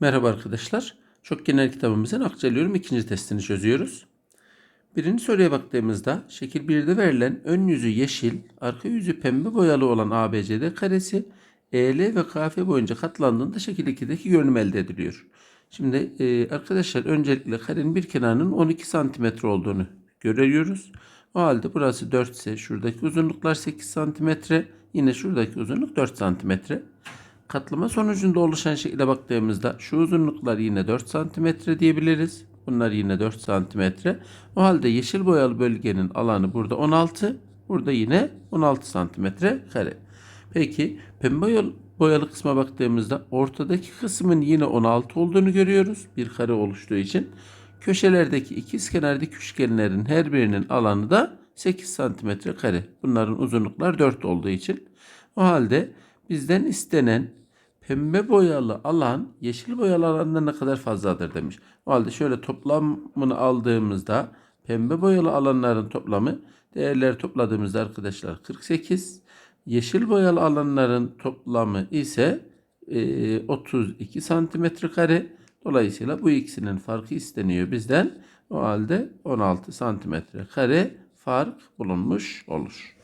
Merhaba arkadaşlar. Çok genel kitabımızın akçalıyorum ikinci testini çözüyoruz. Birinci soruya baktığımızda şekil 1'de verilen ön yüzü yeşil, arka yüzü pembe boyalı olan ABCD karesi EL ve KF boyunca katlandığında şekil 2'deki görünüm elde ediliyor. Şimdi e, arkadaşlar öncelikle karenin bir kenarının 12 santimetre olduğunu görüyoruz. O halde burası 4 ise şuradaki uzunluklar 8 santimetre. Yine şuradaki uzunluk 4 santimetre. Katlama sonucunda oluşan şekilde baktığımızda şu uzunluklar yine 4 santimetre diyebiliriz. Bunlar yine 4 santimetre. O halde yeşil boyalı bölgenin alanı burada 16. Burada yine 16 santimetre kare. Peki pembe boyalı kısma baktığımızda ortadaki kısmın yine 16 olduğunu görüyoruz. Bir kare oluştuğu için. Köşelerdeki ikizkenardaki üçgenlerin her birinin alanı da 8 santimetre kare. Bunların uzunluklar 4 olduğu için. O halde bizden istenen pembe boyalı alan yeşil boyalı alandan ne kadar fazladır demiş. O halde şöyle toplamını aldığımızda pembe boyalı alanların toplamı değerleri topladığımızda arkadaşlar 48. Yeşil boyalı alanların toplamı ise e, 32 santimetre kare. Dolayısıyla bu ikisinin farkı isteniyor bizden. O halde 16 santimetre kare fark bulunmuş olur.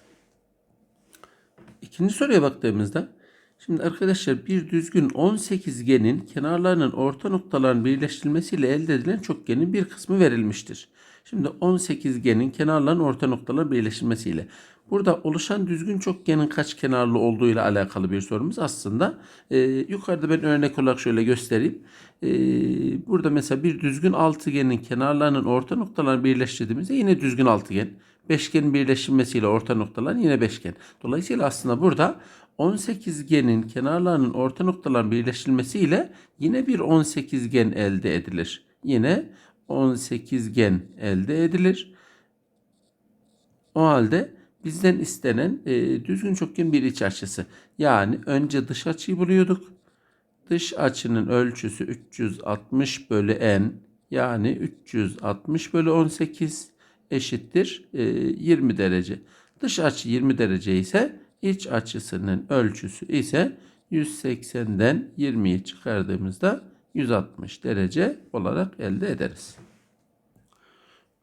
İkinci soruya baktığımızda şimdi arkadaşlar bir düzgün 18genin kenarlarının orta noktaların birleştirilmesiyle elde edilen çokgenin bir kısmı verilmiştir. Şimdi 18genin kenarların orta noktaların birleştirilmesiyle. Burada oluşan düzgün çokgenin kaç kenarlı olduğuyla alakalı bir sorumuz aslında. Ee, yukarıda ben örnek olarak şöyle göstereyim. Ee, burada mesela bir düzgün altıgenin kenarlarının orta noktalarını birleştirdiğimizde yine düzgün altıgen. Beşgenin birleştirmesiyle orta noktalar yine beşgen. Dolayısıyla aslında burada 18genin kenarlarının orta noktaların birleştirilmesiyle yine bir 18gen elde edilir. Yine 18gen elde edilir. O halde bizden istenen e, düzgün çokgen bir iç açısı. Yani önce dış açıyı buluyorduk. Dış açının ölçüsü 360 bölü n yani 360 bölü 18 eşittir e, 20 derece. Dış açı 20 derece ise iç açısının ölçüsü ise 180'den 20'yi çıkardığımızda 160 derece olarak elde ederiz.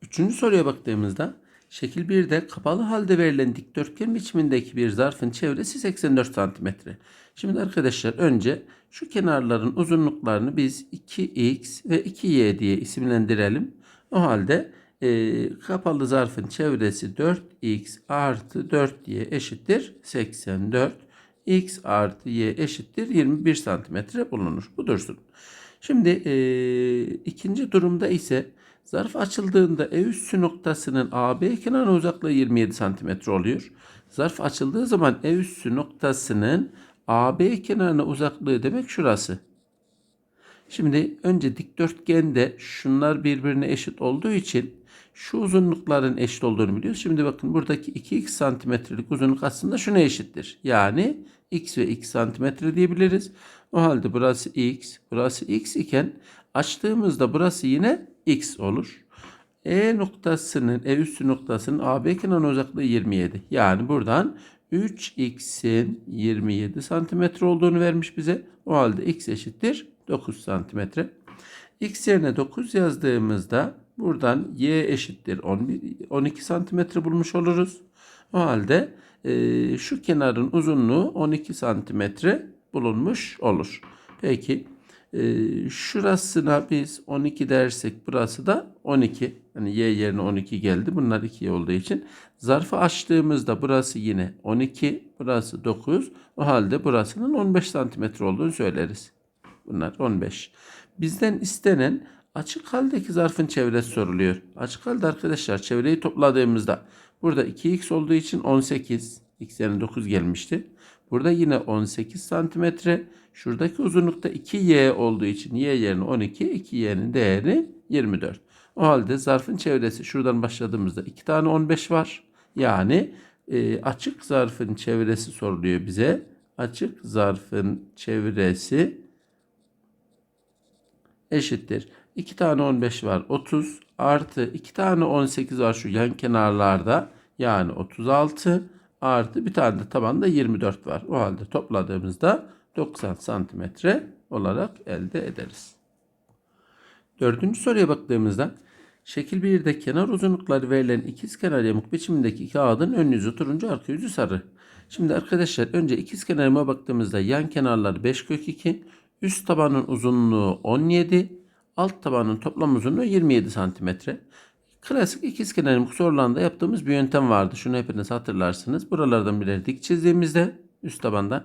Üçüncü soruya baktığımızda şekil 1'de kapalı halde verilen dikdörtgen biçimindeki bir zarfın çevresi 84 cm. Şimdi arkadaşlar önce şu kenarların uzunluklarını biz 2x ve 2y diye isimlendirelim. O halde e, kapalı zarfın çevresi 4x artı 4y eşittir 84. x artı y eşittir 21 santimetre bulunur. Bu dursun. Şimdi e, ikinci durumda ise zarf açıldığında E üssü noktasının AB kenarına uzaklığı 27 santimetre oluyor. Zarf açıldığı zaman E üssü noktasının AB kenarına uzaklığı demek şurası. Şimdi önce dikdörtgende şunlar birbirine eşit olduğu için şu uzunlukların eşit olduğunu biliyoruz. Şimdi bakın buradaki 2x santimetrelik uzunluk aslında şuna eşittir. Yani x ve x santimetre diyebiliriz. O halde burası x, burası x iken açtığımızda burası yine x olur. E noktasının, E üssü noktasının AB kenarına uzaklığı 27. Yani buradan 3x'in 27 santimetre olduğunu vermiş bize. O halde x eşittir 9 santimetre. x yerine 9 yazdığımızda buradan y eşittir 11, 12 santimetre bulmuş oluruz. O halde e, şu kenarın uzunluğu 12 santimetre bulunmuş olur. Peki e, şurasına biz 12 dersek burası da 12. Hani y yerine 12 geldi. Bunlar 2 olduğu için. Zarfı açtığımızda burası yine 12. Burası 9. O halde burasının 15 santimetre olduğunu söyleriz. Bunlar 15. Bizden istenen açık haldeki zarfın çevresi soruluyor. Açık halde arkadaşlar çevreyi topladığımızda burada 2x olduğu için 18. x yerine 9 gelmişti. Burada yine 18 santimetre. Şuradaki uzunlukta 2y olduğu için y yerine 12. 2y'nin değeri 24. O halde zarfın çevresi şuradan başladığımızda 2 tane 15 var. Yani e, açık zarfın çevresi soruluyor bize. Açık zarfın çevresi eşittir. 2 tane 15 var 30 artı 2 tane 18 var şu yan kenarlarda yani 36 artı bir tane de tabanda 24 var. O halde topladığımızda 90 santimetre olarak elde ederiz. Dördüncü soruya baktığımızda şekil 1'de kenar uzunlukları verilen ikizkenar yamuk biçimindeki kağıdın ön yüzü turuncu arka yüzü sarı. Şimdi arkadaşlar önce ikizkenarıma baktığımızda yan kenarlar 5 kök 2, üst tabanın uzunluğu 17, alt tabanın toplam uzunluğu 27 santimetre. Klasik ikizkenar sorularında yaptığımız bir yöntem vardı. Şunu hepiniz hatırlarsınız. Buralardan birer dik çizdiğimizde üst tabandan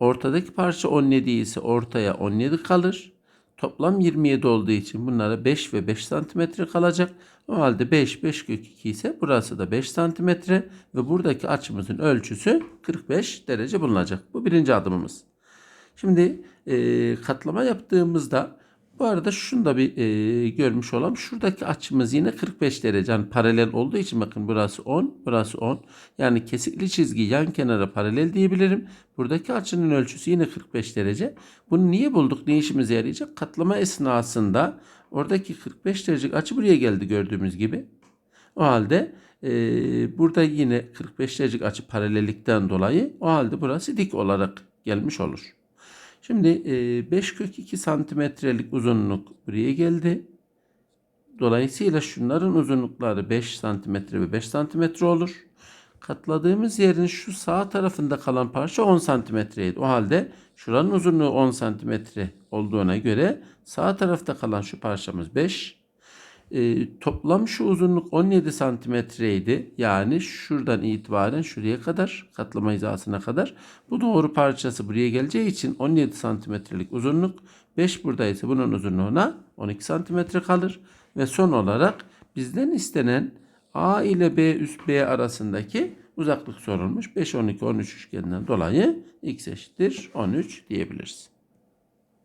ortadaki parça 17 ise ortaya 17 kalır. Toplam 27 olduğu için bunlara 5 ve 5 santimetre kalacak. O halde 5, 5 kök 2 ise burası da 5 santimetre ve buradaki açımızın ölçüsü 45 derece bulunacak. Bu birinci adımımız. Şimdi e, katlama yaptığımızda bu arada şunu da bir e, görmüş olalım. Şuradaki açımız yine 45 derece. Yani paralel olduğu için bakın burası 10, burası 10. Yani kesikli çizgi yan kenara paralel diyebilirim. Buradaki açının ölçüsü yine 45 derece. Bunu niye bulduk? Ne işimize yarayacak? Katlama esnasında oradaki 45 derecelik açı buraya geldi gördüğümüz gibi. O halde e, burada yine 45 derecelik açı paralellikten dolayı o halde burası dik olarak gelmiş olur. Şimdi e, 5 kök 2 santimetrelik uzunluk buraya geldi. Dolayısıyla şunların uzunlukları 5 santimetre ve 5 santimetre olur. Katladığımız yerin şu sağ tarafında kalan parça 10 santimetreydi. O halde şuranın uzunluğu 10 santimetre olduğuna göre sağ tarafta kalan şu parçamız 5. E, toplam şu uzunluk 17 santimetreydi. Yani şuradan itibaren şuraya kadar katlama hizasına kadar. Bu doğru parçası buraya geleceği için 17 santimetrelik uzunluk 5 buradaysa bunun uzunluğuna 12 santimetre kalır. Ve son olarak bizden istenen A ile B üst B arasındaki uzaklık sorulmuş. 5, 12, 13 üçgeninden dolayı x eşittir 13 diyebiliriz.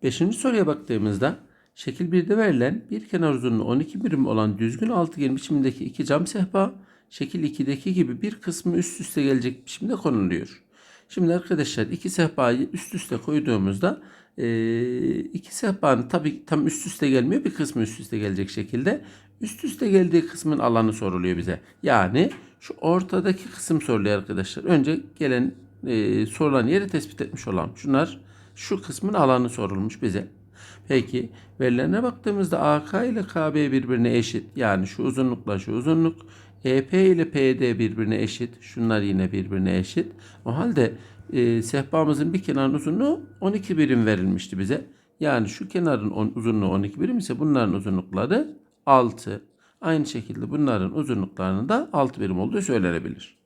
Beşinci soruya baktığımızda şekil 1'de verilen bir kenar uzunluğu 12 birim olan düzgün altıgen biçimindeki iki cam sehpa şekil 2'deki gibi bir kısmı üst üste gelecek biçimde konuluyor. Şimdi arkadaşlar iki sehpayı üst üste koyduğumuzda e, iki sehpanın tabi tam üst üste gelmiyor bir kısmı üst üste gelecek şekilde üst üste geldiği kısmın alanı soruluyor bize. Yani şu ortadaki kısım soruluyor arkadaşlar. Önce gelen e, sorulan yeri tespit etmiş olan şunlar şu kısmın alanı sorulmuş bize. Peki verilerine baktığımızda AK ile KB birbirine eşit. Yani şu uzunlukla şu uzunluk. EP ile PD birbirine eşit. Şunlar yine birbirine eşit. O halde e, sehpamızın bir kenarın uzunluğu 12 birim verilmişti bize. Yani şu kenarın on, uzunluğu 12 birim ise bunların uzunlukları 6. Aynı şekilde bunların uzunluklarının da 6 birim olduğu söylenebilir.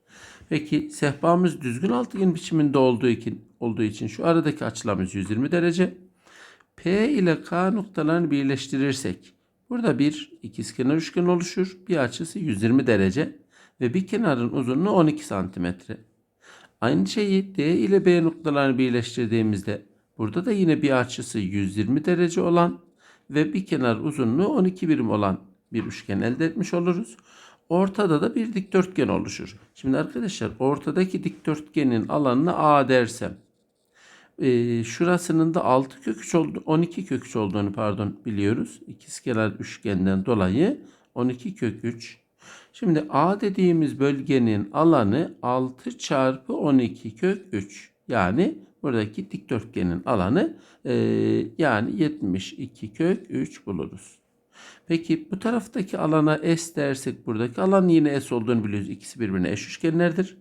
Peki sehpamız düzgün altıgen biçiminde olduğu için, olduğu için şu aradaki açılarımız 120 derece. P ile K noktalarını birleştirirsek burada bir ikizkenar üçgen oluşur. Bir açısı 120 derece ve bir kenarın uzunluğu 12 santimetre. Aynı şeyi D ile B noktalarını birleştirdiğimizde burada da yine bir açısı 120 derece olan ve bir kenar uzunluğu 12 birim olan bir üçgen elde etmiş oluruz. Ortada da bir dikdörtgen oluşur. Şimdi arkadaşlar ortadaki dikdörtgenin alanına A dersem e, şurasının da 6 kök 3 oldu, 12 kök 3 olduğunu pardon biliyoruz. İkizkenar üçgenden dolayı 12 kök 3. Şimdi A dediğimiz bölgenin alanı 6 çarpı 12 kök 3. Yani buradaki dikdörtgenin alanı e, yani 72 kök 3 buluruz. Peki bu taraftaki alana S dersek buradaki alan yine S olduğunu biliyoruz. İkisi birbirine eş üçgenlerdir.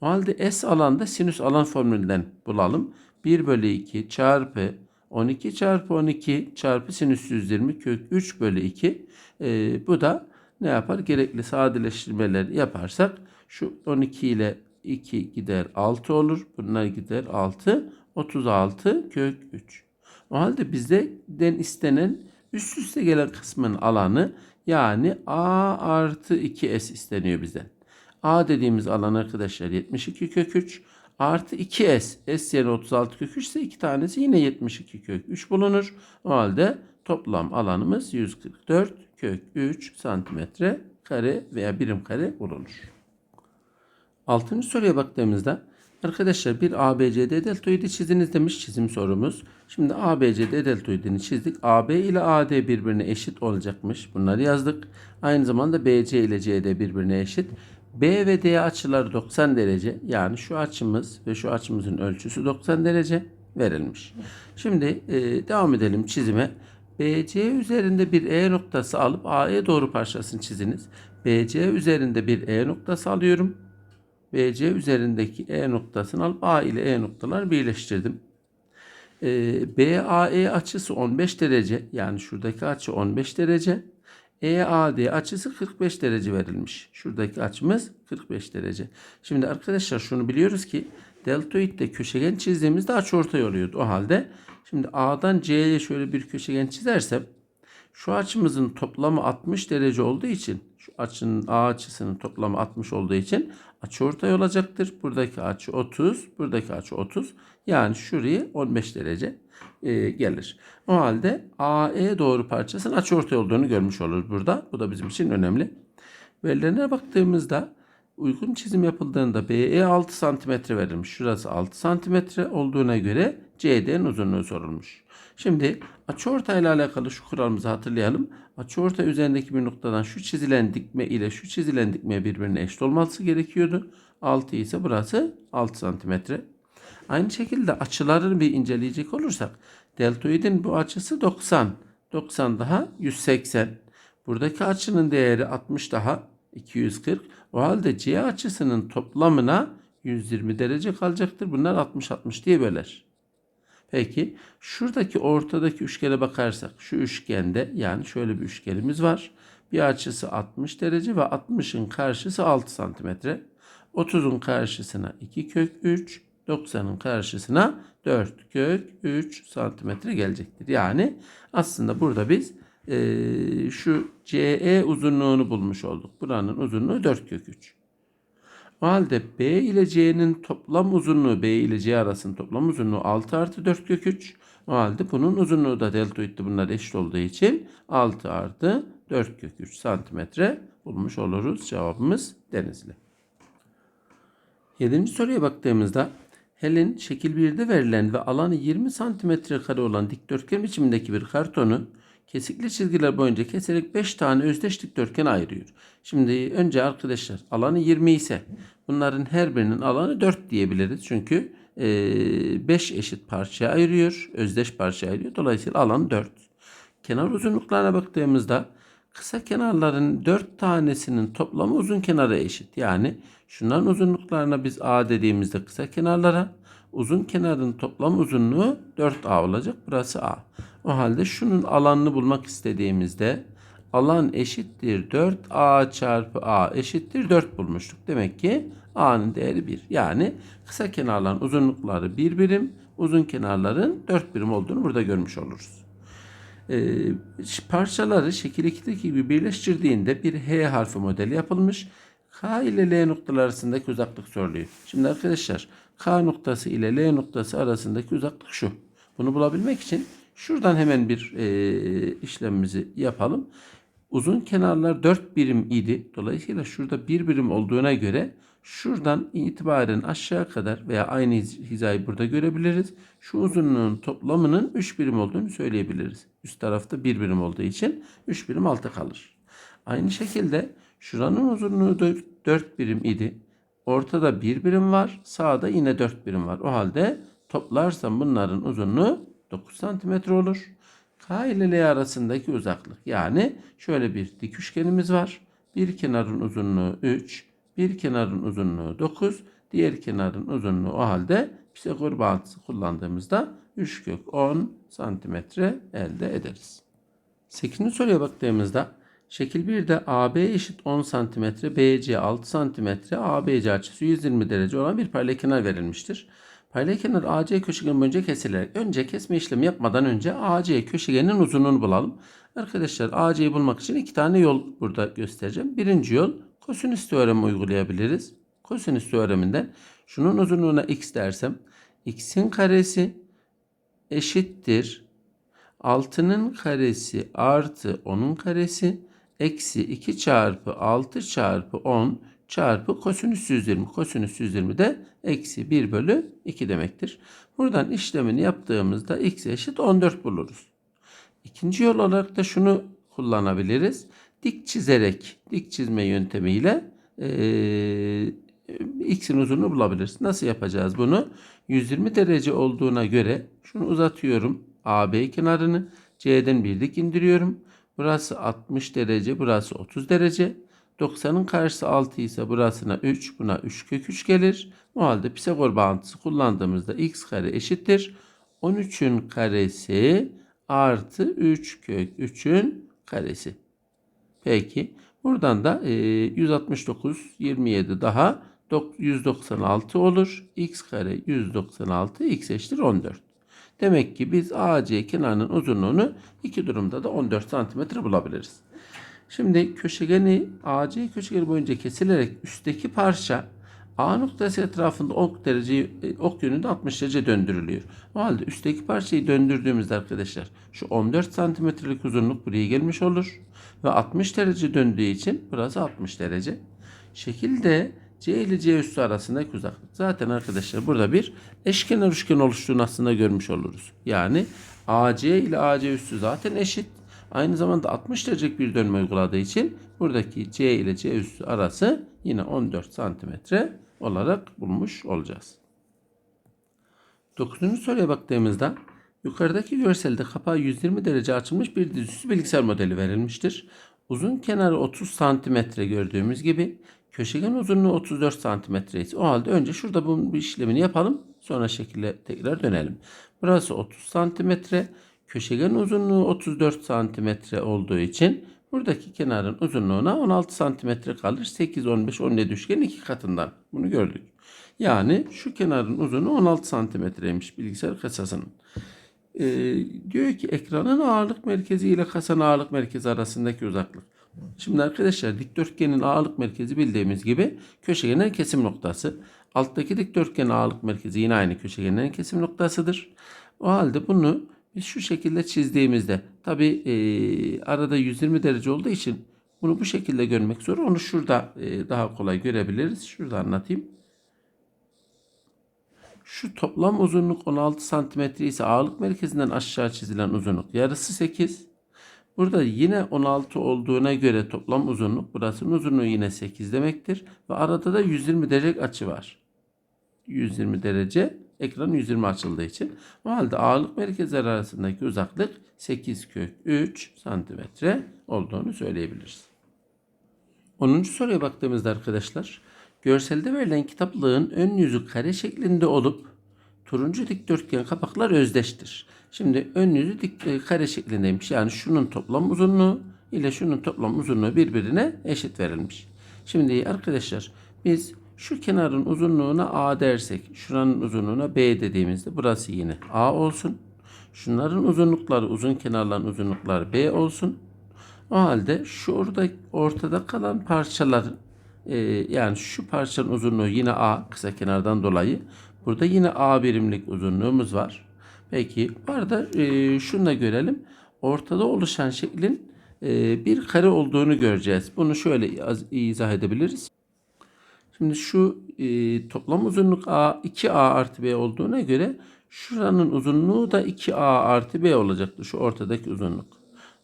O halde S alanda sinüs alan formülünden bulalım. 1 bölü 2 çarpı 12 çarpı 12 çarpı sinüs 120 kök 3 bölü 2. E, bu da ne yapar? Gerekli sadeleştirmeler yaparsak şu 12 ile 2 gider 6 olur. Bunlar gider 6. 36 kök 3. O halde bizden istenen üst üste gelen kısmın alanı yani A artı 2S isteniyor bizden. A dediğimiz alan arkadaşlar 72 kök 3 artı 2S. S yerine 36 kök 3 ise iki tanesi yine 72 kök 3 bulunur. O halde toplam alanımız 144 kök 3 santimetre kare veya birim kare bulunur. Altıncı soruya baktığımızda arkadaşlar bir ABCD deltoidi çiziniz demiş çizim sorumuz. Şimdi ABCD deltoidini çizdik. AB ile AD birbirine eşit olacakmış. Bunları yazdık. Aynı zamanda BC ile CD birbirine eşit. B ve D açıları 90 derece. Yani şu açımız ve şu açımızın ölçüsü 90 derece. verilmiş. Şimdi e, devam edelim çizime. BC üzerinde bir E noktası alıp AE doğru parçasını çiziniz. BC üzerinde bir E noktası alıyorum. BC üzerindeki E noktasını alıp A ile E noktalar birleştirdim. E, BAE açısı 15 derece. Yani şuradaki açı 15 derece. EAD açısı 45 derece verilmiş. Şuradaki açımız 45 derece. Şimdi arkadaşlar şunu biliyoruz ki deltoidde köşegen çizdiğimizde açıortay oluyordu. O halde şimdi A'dan C'ye şöyle bir köşegen çizersem şu açımızın toplamı 60 derece olduğu için şu açının A açısının toplamı 60 olduğu için açıortay olacaktır. Buradaki açı 30, buradaki açı 30. Yani şurayı 15 derece e, gelir. O halde AE doğru parçasının açıortay olduğunu görmüş oluruz burada. Bu da bizim için önemli. Verilerine baktığımızda uygun çizim yapıldığında BE 6 cm verilmiş. Şurası 6 cm olduğuna göre CD'nin uzunluğu sorulmuş. Şimdi açıortay ile alakalı şu kuralımızı hatırlayalım. Açıortay üzerindeki bir noktadan şu çizilen dikme ile şu çizilen dikme birbirine eşit olması gerekiyordu. 6 ise burası 6 santimetre. Aynı şekilde açılarını bir inceleyecek olursak deltoidin bu açısı 90. 90 daha 180. Buradaki açının değeri 60 daha 240. O halde C açısının toplamına 120 derece kalacaktır. Bunlar 60-60 diye böler. Peki şuradaki ortadaki üçgene bakarsak şu üçgende yani şöyle bir üçgenimiz var. Bir açısı 60 derece ve 60'ın karşısı 6 santimetre. 30'un karşısına 2 kök 3, 90'ın karşısına 4 kök 3 santimetre gelecektir. Yani aslında burada biz e, şu CE uzunluğunu bulmuş olduk. Buranın uzunluğu 4 kök 3. O halde B ile C'nin toplam uzunluğu B ile C arasının toplam uzunluğu 6 artı 4 kök 3. O halde bunun uzunluğu da deltoidli bunlar eşit olduğu için 6 artı 4 kök 3 santimetre bulmuş oluruz. Cevabımız Denizli. Yedinci soruya baktığımızda Helen şekil 1'de verilen ve alanı 20 santimetre kare olan dikdörtgen biçimindeki bir kartonu kesikli çizgiler boyunca keserek 5 tane özdeş dikdörtgen ayırıyor. Şimdi önce arkadaşlar alanı 20 ise bunların her birinin alanı 4 diyebiliriz. Çünkü 5 eşit parçaya ayırıyor. Özdeş parçaya ayırıyor. Dolayısıyla alan 4. Kenar uzunluklarına baktığımızda kısa kenarların 4 tanesinin toplamı uzun kenara eşit. Yani şunların uzunluklarına biz A dediğimizde kısa kenarlara uzun kenarın toplam uzunluğu 4A olacak. Burası A. O halde şunun alanını bulmak istediğimizde alan eşittir 4A çarpı A eşittir 4 bulmuştuk. Demek ki A'nın değeri 1. Yani kısa kenarların uzunlukları 1 birim, uzun kenarların 4 birim olduğunu burada görmüş oluruz. Ee, parçaları şekil 2'deki gibi birleştirdiğinde bir H harfi modeli yapılmış. K ile L noktaları arasındaki uzaklık soruluyor. Şimdi arkadaşlar K noktası ile L noktası arasındaki uzaklık şu. Bunu bulabilmek için şuradan hemen bir e, işlemimizi yapalım. Uzun kenarlar 4 birim idi. Dolayısıyla şurada 1 birim olduğuna göre şuradan itibaren aşağı kadar veya aynı hizayı burada görebiliriz. Şu uzunluğun toplamının 3 birim olduğunu söyleyebiliriz. Üst tarafta 1 birim olduğu için 3 birim alta kalır. Aynı şekilde şuranın uzunluğu 4 birim idi. Ortada 1 birim var. Sağda yine 4 birim var. O halde toplarsam bunların uzunluğu 9 cm olur. K ile L arasındaki uzaklık. Yani şöyle bir dik üçgenimiz var. Bir kenarın uzunluğu 3, bir kenarın uzunluğu 9, diğer kenarın uzunluğu o halde Pisagor bağıntısı kullandığımızda 3 kök 10 santimetre elde ederiz. 8. soruya baktığımızda şekil 1'de AB eşit 10 santimetre, BC 6 santimetre, ABC açısı 120 derece olan bir paralel kenar verilmiştir. Paralel kenar AC köşegen boyunca kesilerek önce kesme işlemi yapmadan önce AC köşegenin uzunluğunu bulalım. Arkadaşlar AC'yi bulmak için iki tane yol burada göstereceğim. Birinci yol kosinüs teoremi uygulayabiliriz. Kosinüs teoreminden şunun uzunluğuna x dersem x'in karesi eşittir 6'nın karesi artı 10'un karesi eksi 2 çarpı 6 çarpı 10 çarpı kosinüs 120. Kosinüs 120 de eksi 1 bölü 2 demektir. Buradan işlemini yaptığımızda x eşit 14 buluruz. İkinci yol olarak da şunu kullanabiliriz. Dik çizerek, dik çizme yöntemiyle e, x'in uzunluğunu bulabiliriz. Nasıl yapacağız bunu? 120 derece olduğuna göre şunu uzatıyorum. AB kenarını C'den bir dik indiriyorum. Burası 60 derece, burası 30 derece. 90'ın karşısı 6 ise burasına 3, buna 3 kök 3 gelir. O halde Pisagor bağıntısı kullandığımızda x kare eşittir. 13'ün karesi artı 3 kök 3'ün karesi. Peki. Buradan da e, 169, 27 daha dok- 196 olur. x kare 196, x eşittir 14. Demek ki biz AC kenarının uzunluğunu iki durumda da 14 santimetre bulabiliriz. Şimdi köşegeni AC köşegeni boyunca kesilerek üstteki parça A noktası etrafında ok derece e, ok yönünde 60 derece döndürülüyor. O halde üstteki parçayı döndürdüğümüzde arkadaşlar şu 14 santimetrelik uzunluk buraya gelmiş olur. Ve 60 derece döndüğü için burası 60 derece. Şekilde C ile C üstü arasındaki uzaklık. Zaten arkadaşlar burada bir eşkenar üçgen oluştuğunu aslında görmüş oluruz. Yani AC ile AC üstü zaten eşit. Aynı zamanda 60 derecelik bir dönme uyguladığı için buradaki C ile C üstü arası yine 14 santimetre olarak bulmuş olacağız. Dokuzuncu soruya baktığımızda yukarıdaki görselde kapağı 120 derece açılmış bir dizüstü bilgisayar modeli verilmiştir. Uzun kenarı 30 santimetre gördüğümüz gibi köşegen uzunluğu 34 santimetre ise o halde önce şurada bu işlemini yapalım sonra şekilde tekrar dönelim. Burası 30 santimetre köşegen uzunluğu 34 santimetre olduğu için buradaki kenarın uzunluğuna 16 santimetre kalır. 8, 15, 17 üçgen iki katından. Bunu gördük. Yani şu kenarın uzunluğu 16 santimetreymiş bilgisayar kasasının. Ee, diyor ki ekranın ağırlık merkezi ile kasanın ağırlık merkezi arasındaki uzaklık. Şimdi arkadaşlar dikdörtgenin ağırlık merkezi bildiğimiz gibi köşegenin kesim noktası. Alttaki dikdörtgenin ağırlık merkezi yine aynı köşegenin kesim noktasıdır. O halde bunu biz şu şekilde çizdiğimizde tabi e, arada 120 derece olduğu için bunu bu şekilde görmek zor. Onu şurada e, daha kolay görebiliriz. Şurada anlatayım. Şu toplam uzunluk 16 santimetre ise ağırlık merkezinden aşağı çizilen uzunluk yarısı 8. Burada yine 16 olduğuna göre toplam uzunluk burasının uzunluğu yine 8 demektir. Ve arada da 120 derece açı var. 120 derece ekran 120 açıldığı için. O halde ağırlık merkezleri arasındaki uzaklık 8 kök 3 santimetre olduğunu söyleyebiliriz. 10. soruya baktığımızda arkadaşlar görselde verilen kitaplığın ön yüzü kare şeklinde olup turuncu dikdörtgen kapaklar özdeştir. Şimdi ön yüzü dik, e, kare şeklindeymiş. Yani şunun toplam uzunluğu ile şunun toplam uzunluğu birbirine eşit verilmiş. Şimdi arkadaşlar biz şu kenarın uzunluğuna A dersek, şuranın uzunluğuna B dediğimizde burası yine A olsun. Şunların uzunlukları, uzun kenarların uzunlukları B olsun. O halde şu orada ortada kalan parçaların e, yani şu parçanın uzunluğu yine A kısa kenardan dolayı. Burada yine A birimlik uzunluğumuz var. Peki bu arada e, şunu da görelim. Ortada oluşan şeklin e, bir kare olduğunu göreceğiz. Bunu şöyle izah edebiliriz. Şimdi şu e, toplam uzunluk A 2A artı B olduğuna göre şuranın uzunluğu da 2A artı B olacaktır. Şu ortadaki uzunluk.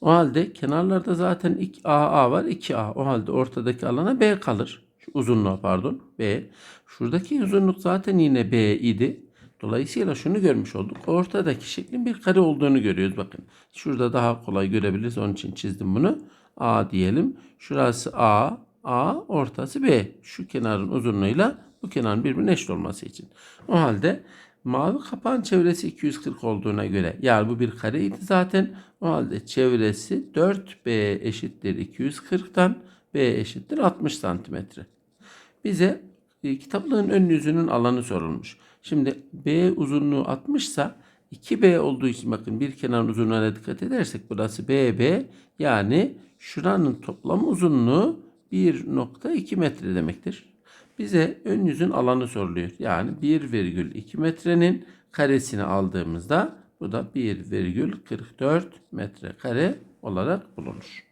O halde kenarlarda zaten 2 AA var 2A. O halde ortadaki alana B kalır. Şu uzunluğa pardon B. Şuradaki uzunluk zaten yine B idi. Dolayısıyla şunu görmüş olduk. Ortadaki şeklin bir kare olduğunu görüyoruz. Bakın şurada daha kolay görebiliriz. Onun için çizdim bunu. A diyelim. Şurası A. A ortası B. Şu kenarın uzunluğuyla bu kenarın birbirine eşit olması için. O halde mavi kapağın çevresi 240 olduğuna göre yani bu bir kareydi zaten. O halde çevresi 4B eşittir 240'tan B eşittir 60 santimetre. Bize e, kitaplığın ön yüzünün alanı sorulmuş. Şimdi B uzunluğu 60 ise 2B olduğu için bakın bir kenarın uzunluğuna dikkat edersek burası BB yani şuranın toplam uzunluğu 1.2 metre demektir. Bize ön yüzün alanı soruluyor. Yani 1,2 metrenin karesini aldığımızda bu da 1,44 metre kare olarak bulunur.